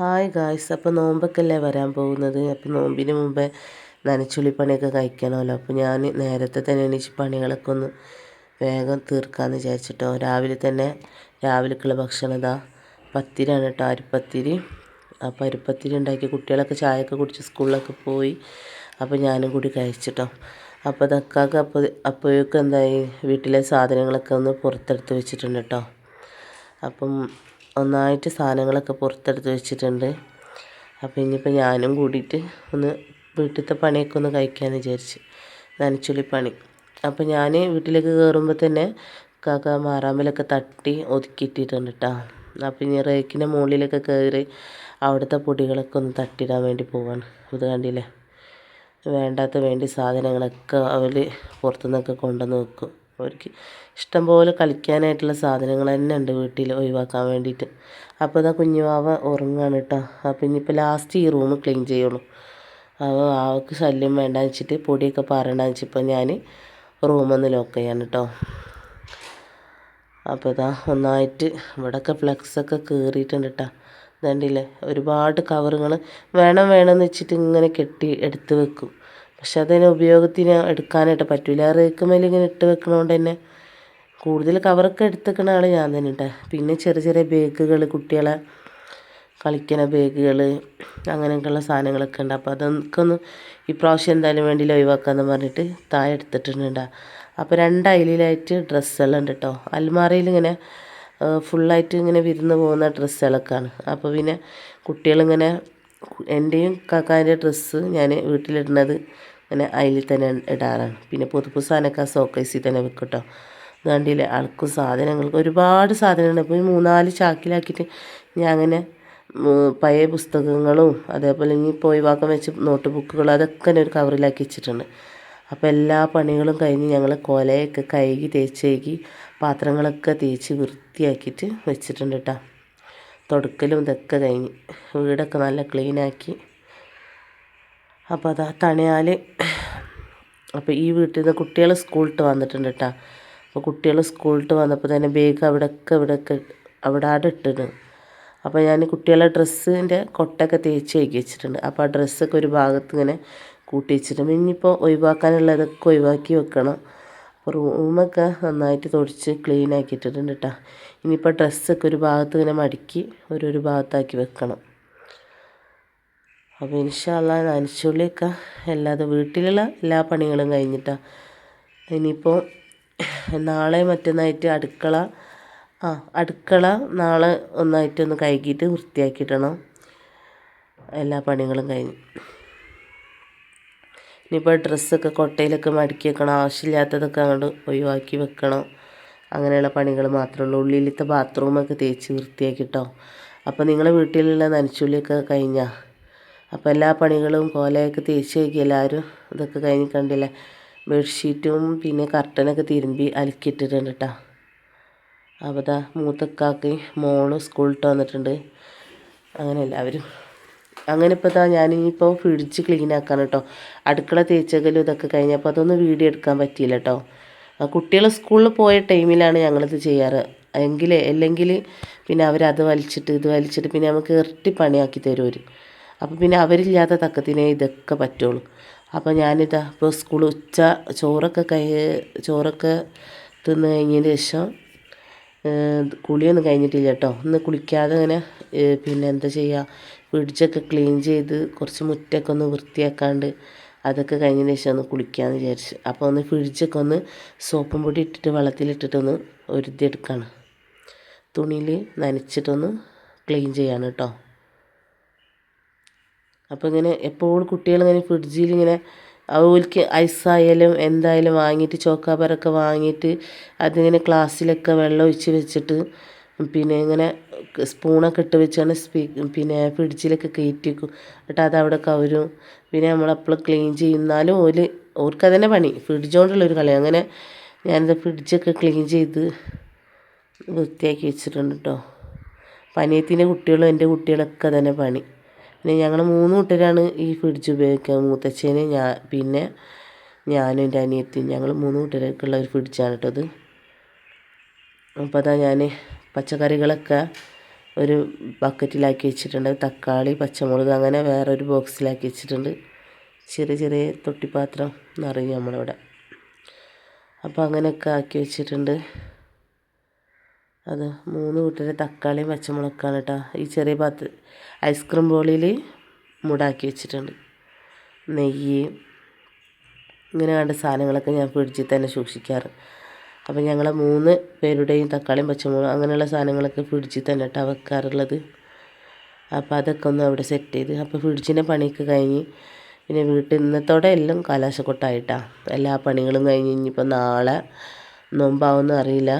Hi guys അപ്പോൾ നോമ്പൊക്കെയല്ലേ വരാൻ പോകുന്നത്? അപ്പോൾ നോമ്പിന് മുമ്പേ നനച്ചുള്ളി പണിയൊക്കെ കഴിക്കണമല്ലോ. അപ്പോൾ ഞാൻ നേരത്തെ തന്നെ എണീച്ച് പണികളൊക്കെ ഒന്ന് വേഗം തീർക്കാമെന്ന് വിചാരിച്ചിട്ടോ. രാവിലെ തന്നെ രാവിലേക്കുള്ള ഭക്ഷണം ഇതാ പത്തിരിയാണ് കേട്ടോ അരിപ്പത്തിരി. അപ്പോൾ അരിപ്പത്തിരി ഉണ്ടാക്കി കുട്ടികളൊക്കെ ചായയൊക്കെ കുടിച്ച് സ്കൂളിലൊക്കെ പോയി. അപ്പോൾ ഞാനും കൂടി കഴിച്ചിട്ടോ. അപ്പോൾ അതൊക്കെ അപ്പോൾ അപ്പോഴേക്കും എന്തായി വീട്ടിലെ സാധനങ്ങളൊക്കെ ഒന്ന് പുറത്തെടുത്ത് വെച്ചിട്ടുണ്ട് കേട്ടോ. അപ്പം ഒന്നായിട്ട് സാധനങ്ങളൊക്കെ പുറത്തെടുത്ത് വെച്ചിട്ടുണ്ട്. അപ്പോൾ ഇനിയിപ്പോൾ ഞാനും കൂടിയിട്ട് ഒന്ന് വീട്ടിലത്തെ പണിയൊക്കെ ഒന്ന് കഴിക്കാമെന്ന് വിചാരിച്ച്. നനച്ചുള്ളി പണി അപ്പോൾ ഞാൻ വീട്ടിലേക്ക് കയറുമ്പോൾ തന്നെ കാക്ക മാറാമ്പലൊക്കെ തട്ടി ഒതുക്കിയിട്ടിട്ടുണ്ട് കേട്ടോ അപ്പോൾ ഇനി റേക്കിന്റെ മുകളിലൊക്കെ കയറി അവിടുത്തെ പൊടികളൊക്കെ ഒന്ന് തട്ടിയിടാൻ വേണ്ടി പോവാണ്. ഇത് കണ്ടില്ലേ? വേണ്ടാത്ത വേണ്ടി സാധനങ്ങളൊക്കെ അവർ പുറത്തുനിന്നൊക്കെ കൊണ്ടുവന്ന് വെക്കും. അവർക്ക് ഇഷ്ടംപോലെ കളിക്കാനായിട്ടുള്ള സാധനങ്ങൾ തന്നെ ഉണ്ട് വീട്ടിൽ ഒഴിവാക്കാൻ വേണ്ടിയിട്ട്. അപ്പോൾ ഇതാ കുഞ്ഞുവാവ ഉറങ്ങുകയാണ് കേട്ടോ. അപ്പോൾ ഇനിയിപ്പോൾ ലാസ്റ്റ് ഈ റൂം ക്ലീൻ ചെയ്യുള്ളൂ. അപ്പോൾ വാവക്ക് ശല്യം വേണ്ട വെച്ചിട്ട് പൊടിയൊക്കെ പറയണ്ടെന്ന് വെച്ചിപ്പോൾ ഞാൻ റൂമൊന്ന് ലോക്ക് ചെയ്യാൻ കേട്ടോ. അപ്പോൾ ഇതാ ഒന്നായിട്ട് ഇവിടെയൊക്കെ ഫ്ലക്സൊക്കെ കയറിയിട്ടുണ്ട് കേട്ടോ. ഇതണ്ടില്ലേ ഒരുപാട് കവറുകൾ വേണം വേണമെന്ന് വെച്ചിട്ട് ഇങ്ങനെ കെട്ടി എടുത്ത് വെക്കും. പക്ഷെ അതിന് ഉപയോഗത്തിന് എടുക്കാനായിട്ട് പറ്റില്ല റേക്കുമേൽ ഇങ്ങനെ ഇട്ട് വെക്കണോണ്ട് തന്നെ കൂടുതൽ കവറൊക്കെ എടുത്തേക്കണ ആൾ ഞാൻ തന്നെ പിന്നെ ചെറിയ ചെറിയ ബാഗുകൾ കുട്ടികളെ കളിക്കുന്ന ബാഗുകൾ അങ്ങനെയൊക്കെയുള്ള സാധനങ്ങളൊക്കെ ഉണ്ട് അപ്പോൾ അതൊക്കെ ഒന്ന് ഇപ്രാവശ്യം എന്തായാലും വേണ്ടി ഒഴിവാക്കാമെന്ന് പറഞ്ഞിട്ട് താഴെ എടുത്തിട്ടുണ്ട് അപ്പോൾ രണ്ട് ഡ്രസ്സെല്ലാം ഡ്രസ്സുകളുണ്ട് കേട്ടോ അൽമാറയിൽ ഇങ്ങനെ ഫുള്ളായിട്ട് ഇങ്ങനെ വിരുന്ന് പോകുന്ന ഡ്രസ്സുകളൊക്കെയാണ്. അപ്പോൾ പിന്നെ കുട്ടികളിങ്ങനെ എന്റെയും കാക്കാന്റെ ഡ്രസ്സ് ഞാൻ വീട്ടിലിടുന്നത് അങ്ങനെ അതിൽ തന്നെ ഇടാറാണ്. പിന്നെ പുതുപ്പു സാധനമൊക്കെ സോക്കേസിൽ തന്നെ വെക്കും കേട്ടോ കണ്ടില്ലേ ആൾക്കും സാധനങ്ങൾക്ക് ഒരുപാട് സാധനങ്ങൾ അപ്പോൾ ഈ മൂന്നാൽ ചാക്കിലാക്കിയിട്ട് ഞാൻ അങ്ങനെ പഴയ പുസ്തകങ്ങളും അതേപോലെ ഇനി പോയി വാക്കം വെച്ച് നോട്ട് ബുക്കുകളും അതൊക്കെ ഒരു കവറിലാക്കി വെച്ചിട്ടുണ്ട്. അപ്പോൾ എല്ലാ പണികളും കഴിഞ്ഞ് ഞങ്ങൾ കൊലയൊക്കെ കഴുകി തേച്ച് പാത്രങ്ങളൊക്കെ തേച്ച് വൃത്തിയാക്കിയിട്ട് വെച്ചിട്ടുണ്ട് കേട്ടോ തുടക്കലും ഇതൊക്കെ കഴിഞ്ഞ് വീടൊക്കെ നല്ല ക്ലീനാക്കി. അപ്പോൾ അതാ തണിയാൽ അപ്പോൾ ഈ വീട്ടിൽ നിന്ന് കുട്ടികൾ സ്കൂളിട്ട് വന്നിട്ടുണ്ട് കേട്ടോ അപ്പോൾ കുട്ടികൾ സ്കൂളിട്ട് വന്നപ്പോൾ തന്നെ ബാഗ് അവിടെയൊക്കെ ഇവിടെയൊക്കെ അവിടെ ആടെ ഇട്ടിട്ടുണ്ട് അപ്പോൾ ഞാൻ കുട്ടികളെ ഡ്രസ്സിന്റെ കൊട്ടൊക്കെ തേച്ച് വയ്ക്കി വെച്ചിട്ടുണ്ട്. അപ്പോൾ ആ ഡ്രസ്സൊക്കെ ഒരു ഭാഗത്ത് ഇങ്ങനെ കൂട്ടി വെച്ചിട്ടുണ്ട്. ഇനിയിപ്പോൾ ഒഴിവാക്കാനുള്ളതൊക്കെ ഒഴിവാക്കി വെക്കണം. റൂമൊക്കെ നന്നായിട്ട് തുടച്ച് ക്ലീൻ ആക്കിയിട്ടിട്ടുണ്ട് കേട്ടോ ഇനിയിപ്പോൾ ഡ്രസ്സൊക്കെ ഒരു ഭാഗത്ത് ഇങ്ങനെ മടക്കി ഒരു ഒരു ഭാഗത്താക്കി വെക്കണം. അപ്പോൾ ഇൻഷാല്ല നനച്ചുള്ളിയൊക്കെ അല്ലാതെ വീട്ടിലുള്ള എല്ലാ പണികളും കഴിഞ്ഞിട്ടാണ് ഇനിയിപ്പോൾ നാളെ മറ്റന്നായിട്ട് അടുക്കള ആ അടുക്കള നാളെ ഒന്നായിട്ടൊന്ന് കഴുകിയിട്ട് വൃത്തിയാക്കിയിടണം. എല്ലാ പണികളും കഴിഞ്ഞ്. ഇനിയിപ്പോൾ ഡ്രസ്സൊക്കെ കൊട്ടയിലൊക്കെ മടക്കി വെക്കണം ആവശ്യമില്ലാത്തതൊക്കെ അങ്ങോട്ട് ഒഴിവാക്കി വെക്കണം. അങ്ങനെയുള്ള പണികൾ മാത്രമേ ഉള്ളൂ ഉള്ളിലത്തെ ബാത്റൂമൊക്കെ തേച്ച് വൃത്തിയാക്കിട്ടോ. അപ്പോൾ നിങ്ങളെ വീട്ടിലുള്ള നനച്ചുള്ളിയൊക്കെ കഴിഞ്ഞാൽ അപ്പോൾ എല്ലാ പണികളും കോലയൊക്കെ തേച്ച് കഴുകി എല്ലാവരും ഇതൊക്കെ കഴിഞ്ഞ് കണ്ടില്ലേ? ബെഡ്ഷീറ്റും പിന്നെ കർട്ടനൊക്കെ തിരുമ്പി അലക്കിയിട്ടിട്ടുണ്ട് കേട്ടോ അപ്പോൾ ദാ മൂത്തക്കാക്കി മോൾ സ്കൂളിട്ട് വന്നിട്ടുണ്ട്. അങ്ങനെ എല്ലാവരും അങ്ങനെ ഇപ്പോൾ ഇതാ ഞാനിപ്പോൾ ഫ്രിഡ്ജ് ക്ലീൻ ആക്കാൻ കേട്ടോ അടുക്കള തേച്ചകലും ഇതൊക്കെ കഴിഞ്ഞപ്പോൾ അതൊന്നും വീഡിയോ എടുക്കാൻ പറ്റിയില്ല കേട്ടോ കുട്ടികൾ സ്കൂളിൽ പോയ ടൈമിലാണ് ഞങ്ങളിത് ചെയ്യാറ്. എങ്കിൽ അല്ലെങ്കിൽ പിന്നെ അവരത് വലിച്ചിട്ട് ഇത് വലിച്ചിട്ട് പിന്നെ നമുക്ക് ഇരട്ടി പണിയാക്കി തരും അവർ അപ്പോൾ പിന്നെ അവരില്ലാത്ത തക്കത്തിനേ ഇതൊക്കെ പറ്റുള്ളൂ. അപ്പോൾ ഞാനിതാ ഇപ്പോൾ സ്കൂൾ ഉച്ച ചോറൊക്കെ കൈ ചോറൊക്കെ തിന്ന് കഴിഞ്ഞതിന് ശേഷം കുളിയൊന്നും കഴിഞ്ഞിട്ടില്ല കേട്ടോ ഒന്ന് കുളിക്കാതെ ഇങ്ങനെ പിന്നെ എന്താ ചെയ്യുക ഫ്രിഡ്ജൊക്കെ ക്ലീൻ ചെയ്ത് കുറച്ച് മുറ്റൊക്കെ ഒന്ന് വൃത്തിയാക്കാണ്ട് അതൊക്കെ കഴിഞ്ഞതിന് ശേഷം ഒന്ന് കുളിക്കാമെന്ന് വിചാരിച്ചു. അപ്പോൾ ഒന്ന് ഫ്രിഡ്ജൊക്കെ ഒന്ന് സോപ്പും പൊടി ഇട്ടിട്ട് വെള്ളത്തിലിട്ടിട്ടൊന്ന് ഒരുതിയെടുക്കുകയാണ് തുണിയിൽ നനച്ചിട്ടൊന്ന് ക്ലീൻ ചെയ്യാണ് കേട്ടോ അപ്പോൾ ഇങ്ങനെ എപ്പോഴും കുട്ടികളിങ്ങനെ ഫ്രിഡ്ജിൽ ഇങ്ങനെ അവർക്ക് ഐസായാലും എന്തായാലും വാങ്ങിയിട്ട് ചോക്കാബറൊക്കെ വാങ്ങിയിട്ട് അതിങ്ങനെ ക്ലാസ്സിലൊക്കെ വെള്ളം ഒഴിച്ച് വെച്ചിട്ട് പിന്നെ ഇങ്ങനെ സ്പൂണൊക്കെ ഇട്ട് വെച്ചാണ് സ്പീ പിന്നെ ഫ്രിഡ്ജിലൊക്കെ കയറ്റി വെക്കും. എന്നിട്ട് അവിടെ കവരും. പിന്നെ നമ്മൾ അപ്പോൾ ക്ലീൻ ചെയ്യുന്നാലും ഓൽ ഓർക്ക് അതന്നെ പണി. ഫ്രിഡ്ജ് കൊണ്ടുള്ളൊരു കളി. അങ്ങനെ ഞാനിത് ഫ്രിഡ്ജൊക്കെ ക്ലീൻ ചെയ്ത് വൃത്തിയാക്കി വെച്ചിട്ടുണ്ട് കേട്ടോ പനിയത്തിന്റെ കുട്ടികളും എന്റെ കുട്ടികളൊക്കെ തന്നെ പണി. പിന്നെ ഞങ്ങൾ മൂന്ന് കൂട്ടരാണ് ഈ ഫ്രിഡ്ജ് ഉപയോഗിക്കുക. മൂത്തച്ഛന് ഞാൻ പിന്നെ ഞാനും എന്റെ അനിയത്തിയും. ഞങ്ങൾ മൂന്ന് കൂട്ടർക്കുള്ള ഒരു ഫ്രിഡ്ജാണ് കേട്ടോ അത് അപ്പോൾ അതാ ഞാൻ പച്ചക്കറികളൊക്കെ ഒരു ബക്കറ്റിലാക്കി വെച്ചിട്ടുണ്ട്. തക്കാളി പച്ചമുളക് അങ്ങനെ വേറൊരു ബോക്സിലാക്കി വെച്ചിട്ടുണ്ട്. ചെറിയ ചെറിയ തൊട്ടിപ്പാത്രം നിറയും നമ്മളിവിടെ. അപ്പോൾ അങ്ങനെയൊക്കെ ആക്കി വെച്ചിട്ടുണ്ട്. അത് മൂന്ന് കൂട്ടരെ തക്കാളിയും പച്ചമുളക്കാണ് കേട്ടോ. ഈ ചെറിയ പാത്ര ഐസ്ക്രീം ബോളിൽ മുടാക്കി വെച്ചിട്ടുണ്ട്. നെയ്യ് ഇങ്ങനെ കണ്ട സാധനങ്ങളൊക്കെ ഞാൻ ഫ്രിഡ്ജിൽ തന്നെ സൂക്ഷിക്കാറ്. അപ്പോൾ ഞങ്ങൾ മൂന്ന് പേരുടെയും തക്കാളിയും പച്ചമുളകും അങ്ങനെയുള്ള സാധനങ്ങളൊക്കെ ഫ്രിഡ്ജിൽ തന്നെ വെക്കാറുള്ളത്. അപ്പോൾ അതൊക്കെ ഒന്ന് അവിടെ സെറ്റ് ചെയ്ത് അപ്പോൾ ഫ്രിഡ്ജിന്റെ പണിയൊക്കെ കഴിഞ്ഞ് പിന്നെ വീട്ടിൽ ഇന്നത്തോടെ എല്ലാം കലാശക്കൊട്ടായിട്ടാണ് എല്ലാ പണികളും കഴിഞ്ഞ് ഇനിയിപ്പോൾ നാളെ നോമ്പാവുമെന്ന് അറിയില്ല.